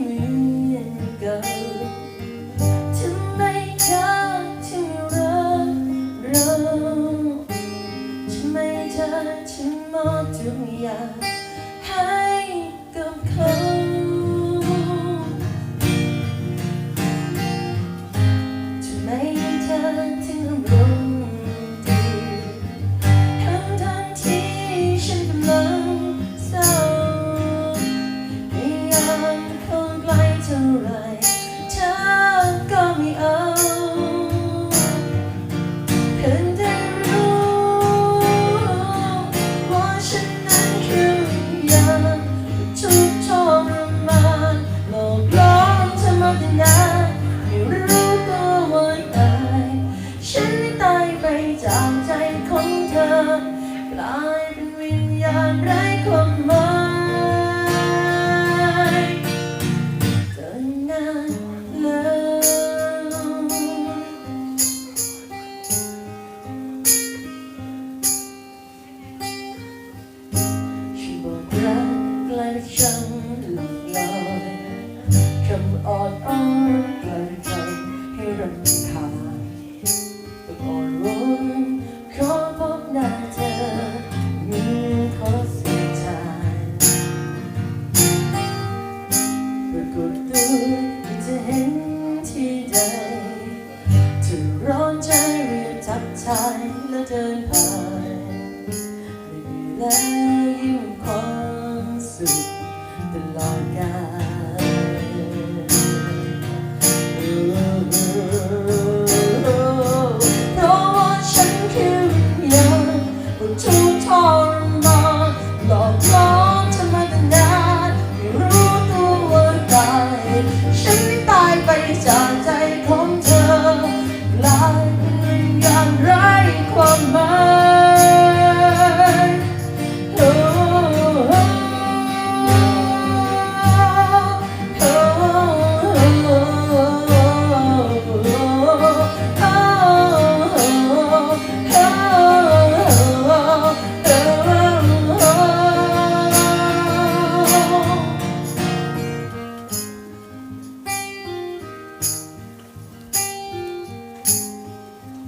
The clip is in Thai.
เหมือนเก่าทำไมเธอถึงรักเราทำไมเธอถึงมองทุกอย่าง อนไร้ความหมายจนานแล้วฉันบอรายเป็นช่างหลอลอยคำอ่อนอ้อนกลายเป็นให้ราายแล้วเดินผ่านไม่มีแล้วยิ่งความสุขตลอดกาล